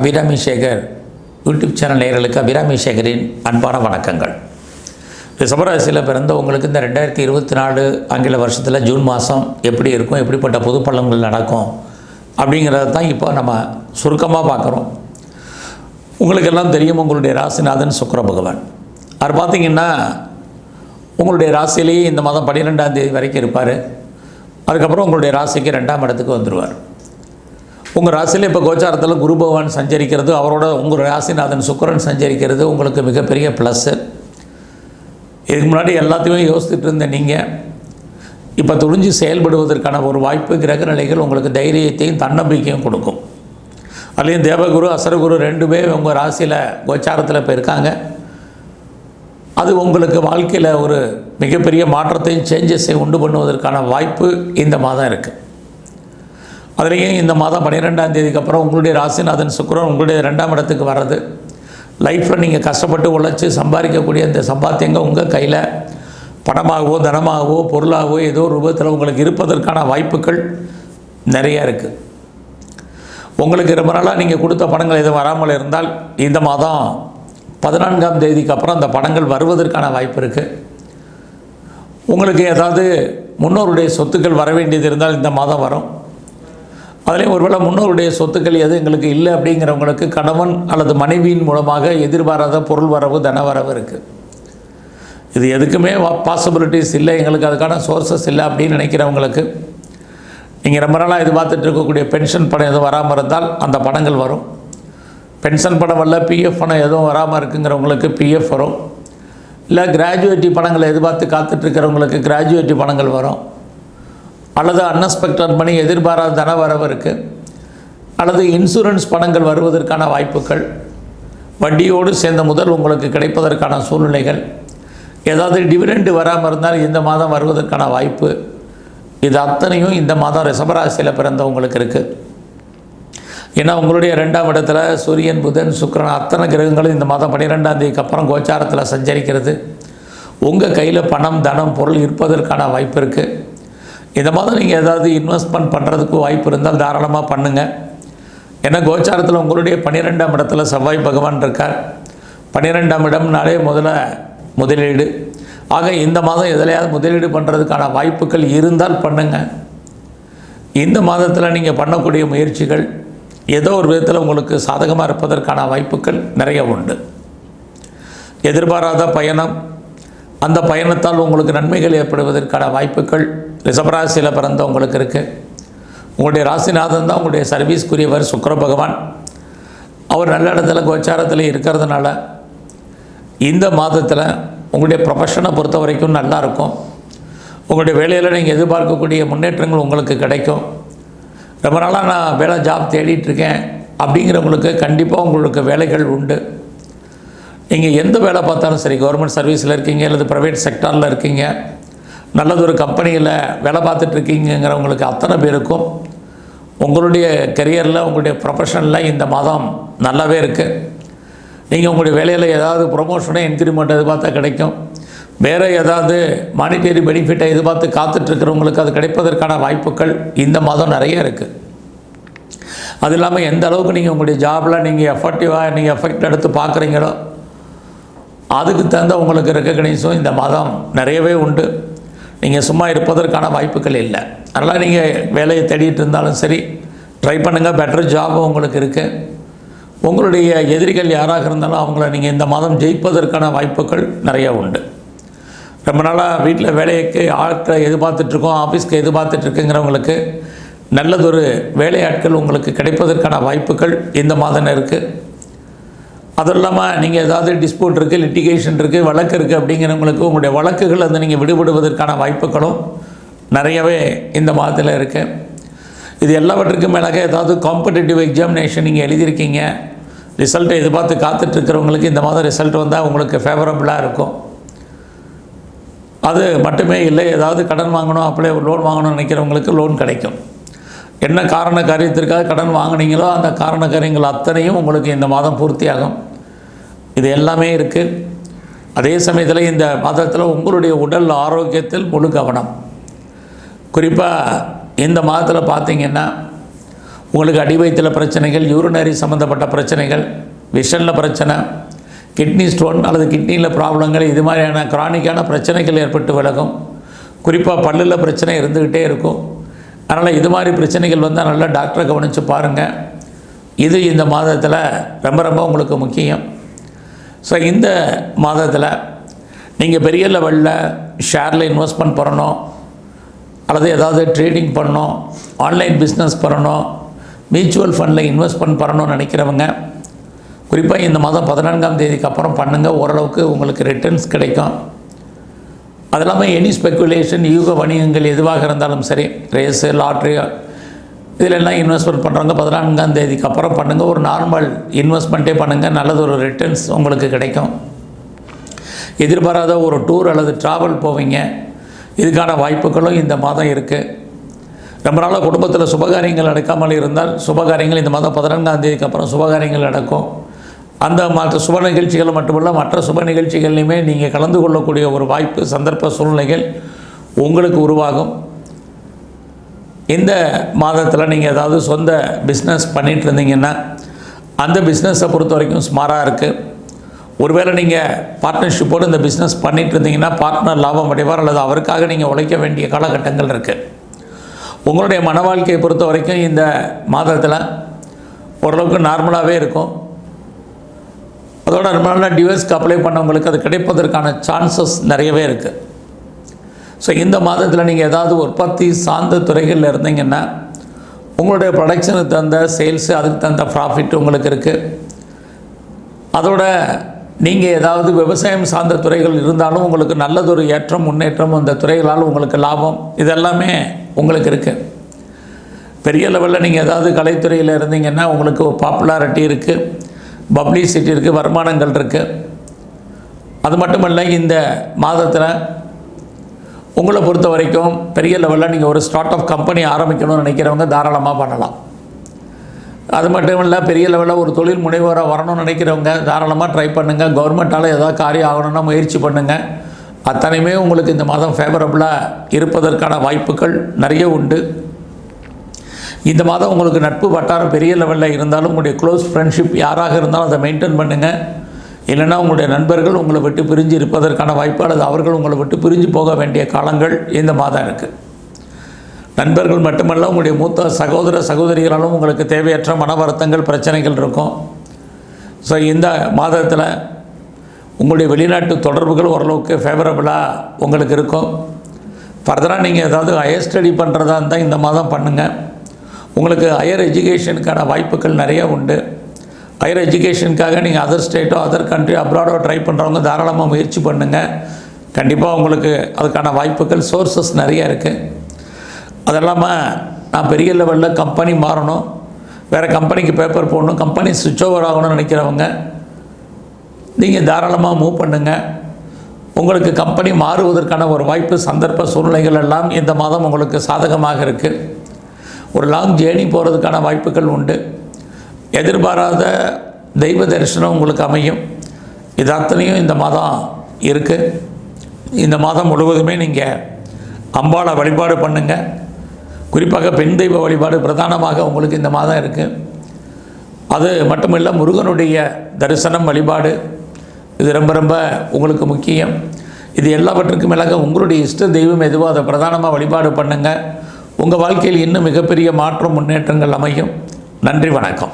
Abirami Sekar YouTube channel நேயர்களுக்கு அபிராமி சேகரின் அன்பான வணக்கங்கள். ரிஷபராசியில் பிறந்தவங்களுக்கு இந்த ரெண்டாயிரத்தி இருபத்தி நாலு ஆங்கில வருஷத்தில் ஜூன் மாதம் எப்படி இருக்கும் எப்படிப்பட்ட பொது பள்ளங்கள் நடக்கும் அப்படிங்கிறத தான் இப்போ நம்ம சுருக்கமாக பார்க்குறோம். உங்களுக்கு எல்லாம் தெரியும் உங்களுடைய ராசிநாதன் சுக்கர பகவான். அவர் பார்த்திங்கன்னா உங்களுடைய ராசிலேயே இந்த மாதம் பன்னிரெண்டாம் தேதி வரைக்கும் இருப்பார். அதுக்கப்புறம் உங்களுடைய ராசிக்கு ரெண்டாம் இடத்துக்கு வந்துடுவார் உங்கள் ராசியில் இப்போ கோச்சாரத்தில் குரு பகவான் சஞ்சரிக்கிறது அவரோட உங்கள் ராசிநாதன் சுக்கிரன் சஞ்சரிக்கிறது உங்களுக்கு மிகப்பெரிய ப்ளஸ்ஸு இதுக்கு முன்னாடி எல்லாத்தையுமே யோசித்துட்டு இருந்த நீங்கள் இப்போ துணிஞ்சு செயல்படுவதற்கான ஒரு வாய்ப்பு கிரக நிலைகள் உங்களுக்கு தைரியத்தையும் தன்னம்பிக்கையும் கொடுக்கும். அதுலேயும் தேவகுரு அசரகுரு ரெண்டுமே உங்கள் ராசியில் கோச்சாரத்தில் இப்போ இருக்காங்க அது உங்களுக்கு வாழ்க்கையில் ஒரு மிகப்பெரிய மாற்றத்தையும் சேஞ்சஸை உண்டு பண்ணுவதற்கான வாய்ப்பு இந்த மாதம் இருக்குது அதுலேயும் இந்த மாதம் பன்னிரெண்டாம் தேதிக்கு அப்புறம் உங்களுடைய ராசிநாதன் சுக்கரன் உங்களுடைய ரெண்டாம் இடத்துக்கு வர்றது. லைஃப்பில் நீங்கள் கஷ்டப்பட்டு உழைச்சி சம்பாதிக்கக்கூடிய இந்த சம்பாத்தியங்கள் உங்கள் கையில். பணமாகவோ தனமாகவோ பொருளாகவோ ஏதோ ஒரு ரூபத்தில் உங்களுக்கு இருப்பதற்கான வாய்ப்புகள் நிறைய இருக்குது உங்களுக்கு ரொம்ப நாளாக நீங்கள் கொடுத்த பணங்கள் எதுவும் வராமல் இருந்தால் இந்த மாதம் பதினான்காம் தேதிக்கு அப்புறம் அந்த பணங்கள் வருவதற்கான வாய்ப்பு இருக்குது உங்களுக்கு ஏதாவது முன்னோருடைய சொத்துக்கள் வர வேண்டியது இருந்தால் இந்த மாதம் வரும். அதுலேயும் ஒருவேளை முன்னோருடைய சொத்துக்கள் எது எங்களுக்கு இல்லை அப்படிங்கிறவங்களுக்கு கணவன் அல்லது மனைவியின் மூலமாக எதிர்பாராத பொருள் வரவு தன வரவு இருக்குது இது எதுக்குமே பாசிபிலிட்டிஸ் இல்லை. எங்களுக்கு அதுக்கான சோர்சஸ் இல்லை அப்படின்னு நினைக்கிறவங்களுக்கு நீங்கள் ரொம்ப நாளாக எதிர்பார்த்துட்டு இருக்கக்கூடிய பென்ஷன் பணம் எதுவும் வராமல் இருந்தால் அந்த பணங்கள் வரும். பென்ஷன் பணம் வரல பிஎஃப் பணம் எதுவும் வராமல் இருக்குங்கிறவங்களுக்கு பிஎஃப் வரும். இல்லை கிராஜுவேட்டி பணங்களை எதிர்பார்த்து காத்துட்ருக்கிறவங்களுக்கு கிராஜுவேட்டி பணங்கள் வரும். அல்லது அன்எக்ஸ்பெக்டட் மணி எதிர்பாராத தன வரவு இருக்குது அல்லது இன்சூரன்ஸ் பணங்கள் வருவதற்கான வாய்ப்புகள். வட்டியோடு சேர்ந்த முதல் உங்களுக்கு கிடைப்பதற்கான சூழ்நிலைகள். ஏதாவது டிவிடெண்டு வராமல் இருந்தால் இந்த மாதம் வருவதற்கான வாய்ப்பு. இது அத்தனையும் இந்த மாதம் ரிஷபராசியில் பிறந்தவங்களுக்கு இருக்குது ஏன்னா உங்களுடைய ரெண்டாம் இடத்துல சூரியன் புதன் சுக்கரன் அத்தனை கிரகங்களும் இந்த மாதம் பன்னிரெண்டாம் தேதிக்கு அப்புறம் கோச்சாரத்தில் சஞ்சரிக்கிறது. உங்கள் கையில் பணம் தனம் பொருள் இருப்பதற்கான வாய்ப்பு இருக்குது இந்த மாதம் நீங்கள் ஏதாவது இன்வெஸ்ட்மெண்ட் பண்ணுறதுக்கு வாய்ப்பு இருந்தால் தாராளமாக பண்ணுங்கள் ஏன்னா கோச்சாரத்தில் உங்களுடைய பன்னிரெண்டாம் இடத்துல செவ்வாய் பகவான் இருக்கார். பன்னிரெண்டாம் இடம்னாலே முதல்ல முதலீடு. ஆக இந்த மாதம் எதுலையாவது முதலீடு பண்ணுறதுக்கான வாய்ப்புகள் இருந்தால் பண்ணுங்கள் இந்த மாதத்தில் நீங்கள் பண்ணக்கூடிய முயற்சிகள் ஏதோ ஒரு விதத்தில் உங்களுக்கு சாதகமாக இருப்பதற்கான வாய்ப்புகள் நிறைய உண்டு. எதிர்பாராத பயணம் அந்த பயணத்தால் உங்களுக்கு நன்மைகள் ஏற்படுவதற்கான வாய்ப்புகள் ரிசபராசியில் பிறந்தவங்களுக்கு இருக்குது உங்களுடைய ராசிநாதன் தான் உங்களுடைய சர்வீஸ்க்குரியவர் சுக்கர பகவான். அவர் நல்ல இடத்துல கோச்சாரத்தில் இருக்கிறதுனால இந்த மாதத்தில் உங்களுடைய ப்ரொஃபஷனை பொறுத்த வரைக்கும் நல்லா இருக்கும். உங்களுடைய வேலையில் நீங்கள் எதிர்பார்க்கக்கூடிய முன்னேற்றங்கள் உங்களுக்கு கிடைக்கும். ரொம்ப நாளாக நான் வேலை ஜாப் தேடிட்டுருக்கேன் அப்படிங்கிறவங்களுக்கு கண்டிப்பாக உங்களுக்கு வேலைகள் உண்டு. நீங்கள் எந்த வேலை பார்த்தாலும் சரி கவர்மெண்ட் சர்வீஸில் இருக்கீங்க அல்லது ப்ரைவேட் செக்டாரில் இருக்கீங்க நல்லது ஒரு கம்பெனியில் வேலை பார்த்துட்ருக்கீங்கிறவங்களுக்கு அத்தனை பேருக்கும் உங்களுடைய கெரியரில் உங்களுடைய ப்ரொஃபஷனில் இந்த மாதம் நல்லாவே இருக்குது நீங்கள் உங்களுடைய வேலையில் ஏதாவது ப்ரொமோஷனோ இன்க்ரிமெண்ட் எதிர்பார்த்தா கிடைக்கும். வேறு ஏதாவது மானிட்டரி பெனிஃபிட்டை எதிர்பார்த்து காத்துட்ருக்கிறவங்களுக்கு அது கிடைப்பதற்கான வாய்ப்புகள் இந்த மாதம் நிறைய இருக்குது அது இல்லாமல் எந்த அளவுக்கு நீங்கள் உங்களுடைய ஜாபில் நீங்கள் எஃபெக்டிவாக நீங்கள் எஃபெக்ட் எடுத்து பார்க்குறீங்களோ அதுக்கு தகுந்த உங்களுக்கு ரெக்கக்னைஸும் இந்த மாதம் நிறையவே உண்டு. நீங்கள் சும்மா இருப்பதற்கான வாய்ப்புகள் இல்லை. அதனால் நீங்கள் வேலையை தேடிட்டு இருந்தாலும் சரி ட்ரை பண்ணுங்கள் பெட்டர் ஜாபும் உங்களுக்கு இருக்குது உங்களுடைய எதிரிகள் யாராக இருந்தாலும் அவங்கள நீங்கள் இந்த மாதம் ஜெயிப்பதற்கான வாய்ப்புகள் நிறைய உண்டு. ரொம்ப நாளாக வீட்டில் வேலைக்கு ஆட்களை எதிர்பார்த்துட்ருக்கோம் ஆஃபீஸ்க்கு எதிர்பார்த்துட்ருக்குங்கிறவங்களுக்கு நல்லதொரு வேலையாட்கள் உங்களுக்கு கிடைப்பதற்கான வாய்ப்புகள் இந்த மாதம் இருக்குது அதுவும் இல்லாமல் நீங்கள் ஏதாவது டிஸ்பியூட் இருக்குது லிட்டிகேஷன் இருக்குது வழக்கு இருக்குது அப்படிங்கிறவங்களுக்கு உங்களுடைய வழக்குகள் வந்து நீங்கள் விடுபடுவதற்கான வாய்ப்புகளும் நிறையவே இந்த மாதத்தில் இருக்குது இது எல்லாவற்றுக்கும் மேலாக ஏதாவது காம்படிட்டிவ் எக்ஸாமினேஷன் நீங்கள் எழுதியிருக்கீங்க. ரிசல்ட்டை எதிர்பார்த்து காத்துட்ருக்கிறவங்களுக்கு இந்த மாதம் ரிசல்ட் வந்தால் உங்களுக்கு ஃபேவரபுளாக இருக்கும். அது மட்டுமே இல்லை ஏதாவது கடன் வாங்கணும் அப்படியே லோன் வாங்கணும்னு நினைக்கிறவங்களுக்கு லோன் கிடைக்கும். என்ன காரண காரியத்திற்காக கடன் வாங்குனீங்களோ அந்த காரண காரியங்கள் அத்தனையும் உங்களுக்கு இந்த மாதம் பூர்த்தியாகும். இது எல்லாமே இருக்குது அதே சமயத்தில் இந்த மாதத்தில் உங்களுடைய உடல் ஆரோக்கியத்தில் முழு கவனம். குறிப்பாக இந்த மாதத்தில் பார்த்தீங்கன்னா உங்களுக்கு அடிவயத்தில் பிரச்சனைகள் யூரினரி சம்மந்தப்பட்ட பிரச்சனைகள் விஷனில் பிரச்சனை கிட்னி ஸ்டோன் அல்லது கிட்னியில் ப்ராப்ளங்கள் இது மாதிரியான கிரானிக்கான பிரச்சனைகள் ஏற்பட்டு விலகும். குறிப்பாக பல்லில் பிரச்சனை இருந்துக்கிட்டே இருக்கும். அதனால் இது மாதிரி பிரச்சனைகள் வந்தால் நல்லா டாக்டரை கவனித்து பாருங்கள் இது இந்த மாதத்தில் ரொம்ப ரொம்ப உங்களுக்கு முக்கியம். ஸோ இந்த மாதத்தில் நீங்கள் பெரிய லெவலில் ஷேரில் இன்வெஸ்ட்மெண்ட் பண்ணணும். அல்லது ஏதாவது ட்ரேடிங் பண்ணணும். ஆன்லைன் பிஸ்னஸ் பண்ணணும். மியூச்சுவல் ஃபண்டில் இன்வெஸ்ட்மெண்ட் பண்ணணும்னு நினைக்கிறவங்க குறிப்பாக இந்த மாதம் பதினான்காம் தேதிக்கு அப்புறம் பண்ணுங்கள் ஓரளவுக்கு உங்களுக்கு ரிட்டர்ன்ஸ் கிடைக்கும். அது இல்லாமல் எனி ஸ்பெக்குலேஷன் யூக வணிகங்கள் எதுவாக இருந்தாலும் சரி ரேஸு லாட்ரி இதில் எல்லாம் இன்வெஸ்ட்மெண்ட் பண்ணுறவங்க பதினான்காம் தேதிக்கு அப்புறம் பண்ணுங்கள் ஒரு நார்மல் இன்வெஸ்ட்மெண்ட்டே பண்ணுங்கள் நல்லது ஒரு ரிட்டர்ன்ஸ் உங்களுக்கு கிடைக்கும். எதிர்பாராத ஒரு டூர் அல்லது ட்ராவல் போவீங்க. இதுக்கான வாய்ப்புகளும் இந்த மாதம் இருக்குது ரொம்ப நாளாக குடும்பத்தில் சுபகாரியங்கள் நடக்காமல் இருந்தால் சுபகாரியங்கள் இந்த மாதம் பதினான்காம் தேதிக்கு அப்புறம் சுபகாரியங்கள் நடக்கும். அந்த மற்ற சுப நிகழ்ச்சிகள் மட்டுமல்ல மற்ற சுப நிகழ்ச்சிகள்லையுமே நீங்கள் கலந்து கொள்ளக்கூடிய ஒரு வாய்ப்பு சந்தர்ப்ப சூழ்நிலைகள் உங்களுக்கு உருவாகும். இந்த மாதத்தில் நீங்கள் ஏதாவது சொந்த பிஸ்னஸ் பண்ணிகிட்டு இருந்தீங்கன்னா அந்த பிஸ்னஸை பொறுத்த வரைக்கும் ஸ்மாராக இருக்குது ஒருவேளை நீங்கள் பார்ட்னர்ஷிப்போடு இந்த பிஸ்னஸ் பண்ணிகிட்டு இருந்தீங்கன்னா பார்ட்னர் லாபம் அடைவார் அல்லது அவருக்காக நீங்கள் உழைக்க வேண்டிய காலகட்டங்கள் இருக்குது உங்களுடைய மன வாழ்க்கையை பொறுத்த வரைக்கும் இந்த மாதத்தில் ஓரளவுக்கு நார்மலாகவே இருக்கும். அதோட ரொம்ப நாளாக டிவைஸ்க்கு அப்ளை பண்ணவங்களுக்கு அது கிடைப்பதற்கான சான்சஸ் நிறையவே இருக்குது ஸோ இந்த மாதத்தில் நீங்கள் ஏதாவது உற்பத்தி சார்ந்த துறைகளில் இருந்தீங்கன்னா உங்களுடைய ப்ரொடக்ஷனுக்கு தகுந்த சேல்ஸு அதுக்கு தகுந்த ப்ராஃபிட் உங்களுக்கு இருக்குது அதோட நீங்கள் ஏதாவது விவசாயம் சார்ந்த துறைகள் இருந்தாலும் உங்களுக்கு நல்லதொரு ஏற்றம் முன்னேற்றம் அந்த துறைகளால் உங்களுக்கு லாபம் இதெல்லாமே உங்களுக்கு இருக்குது பெரிய லெவலில் நீங்கள் ஏதாவது கலைத்துறையில் இருந்தீங்கன்னா உங்களுக்கு பாப்புலாரிட்டி இருக்குது பப்ளிசிட்டி இருக்குது வருமானங்கள் இருக்குது அது மட்டுமல்ல இந்த மாதத்தில் உங்களை பொறுத்த வரைக்கும் பெரிய லெவலில் நீங்கள் ஒரு ஸ்டார்ட் அப் கம்பெனி ஆரம்பிக்கணும்னு நினைக்கிறவங்க தாராளமாக பண்ணலாம். அது மட்டும் இல்லை பெரிய லெவலில் ஒரு தொழில் முனைவோராக வரணும்னு நினைக்கிறவங்க தாராளமாக ட்ரை பண்ணுங்கள் கவர்மெண்ட்டால் ஏதாவது காரியம் ஆகணும்னா முயற்சி பண்ணுங்கள் அத்தனையுமே உங்களுக்கு இந்த மாதம் ஃபேவரபுளாக இருப்பதற்கான வாய்ப்புகள் நிறைய உண்டு. இந்த மாதம் உங்களுக்கு நட்பு வட்டாரம் பெரிய லெவலில் இருந்தாலும் உங்களுடைய க்ளோஸ் ஃப்ரெண்ட்ஷிப் யாராக இருந்தாலும் அதை மெயின்டைன் பண்ணுங்கள் இல்லைன்னா உங்களுடைய நண்பர்கள் உங்களை விட்டு பிரிஞ்சு இருப்பதற்கான வாய்ப்பு அல்லது அவர்கள் உங்களை விட்டு பிரிஞ்சு போக வேண்டிய காலங்கள் இந்த மாதம் இருக்குது நண்பர்கள் மட்டுமல்ல உங்களுடைய மூத்த சகோதர சகோதரிகளாலும் உங்களுக்கு தேவையற்ற மன வருத்தங்கள் பிரச்சனைகள் இருக்கும். ஸோ இந்த மாதத்தில் உங்களுடைய வெளிநாட்டு தொடர்புகள் ஓரளவுக்கு ஃபேவரபுளாக உங்களுக்கு இருக்கும். ஃபர்தராக நீங்கள் ஏதாவது ஹையர் ஸ்டடி பண்ணுறதா இருந்தால் இந்த மாதம் பண்ணுங்கள் உங்களுக்கு ஹையர் எஜுகேஷனுக்கான வாய்ப்புகள் நிறைய உண்டு. ஹையர் எஜுகேஷனுக்காக நீங்கள் அதர் ஸ்டேட்டோ அதர் கண்ட்ரி அப்ராடோ ட்ரை பண்ணுறவங்க தாராளமாக முயற்சி பண்ணுங்கள் கண்டிப்பாக உங்களுக்கு அதுக்கான வாய்ப்புகள் சோர்சஸ் நிறைய இருக்குது அது இல்லாமல் நான் பெரிய லெவலில் கம்பெனி மாறணும். வேறு கம்பெனிக்கு பேப்பர் போடணும் கம்பெனி சுவிட்ச் ஓவர் ஆகணும்னு நினைக்கிறவங்க நீங்கள் தாராளமாக மூவ் பண்ணுங்கள் உங்களுக்கு கம்பெனி மாறுவதற்கான ஒரு வாய்ப்பு சந்தர்ப்ப சூழ்நிலைகள் எல்லாம் இந்த மாதம் உங்களுக்கு சாதகமாக இருக்குது ஒரு லாங் ஜேர்னி போகிறதுக்கான வாய்ப்புகள் உண்டு. எதிர்பாராத தெய்வ தரிசனம் உங்களுக்கு அமையும். இது அத்தனையும் இந்த மாதம் இருக்குது இந்த மாதம் முழுவதுமே நீங்கள் அம்பாளை வழிபாடு பண்ணுங்கள் குறிப்பாக பெண் தெய்வ வழிபாடு பிரதானமாக உங்களுக்கு இந்த மாதம் இருக்குது அது மட்டுமில்லை முருகனுடைய தரிசனம் வழிபாடு இது ரொம்ப ரொம்ப உங்களுக்கு முக்கியம். இது எல்லாவற்றுக்கும் மேலாக உங்களுடைய இஷ்ட தெய்வம் எதுவோ அதை பிரதானமாக வழிபாடு பண்ணுங்கள் உங்கள் வாழ்க்கையில் இன்னும் மிகப்பெரிய மாற்றம் முன்னேற்றங்கள் அமையும். நன்றி வணக்கம்.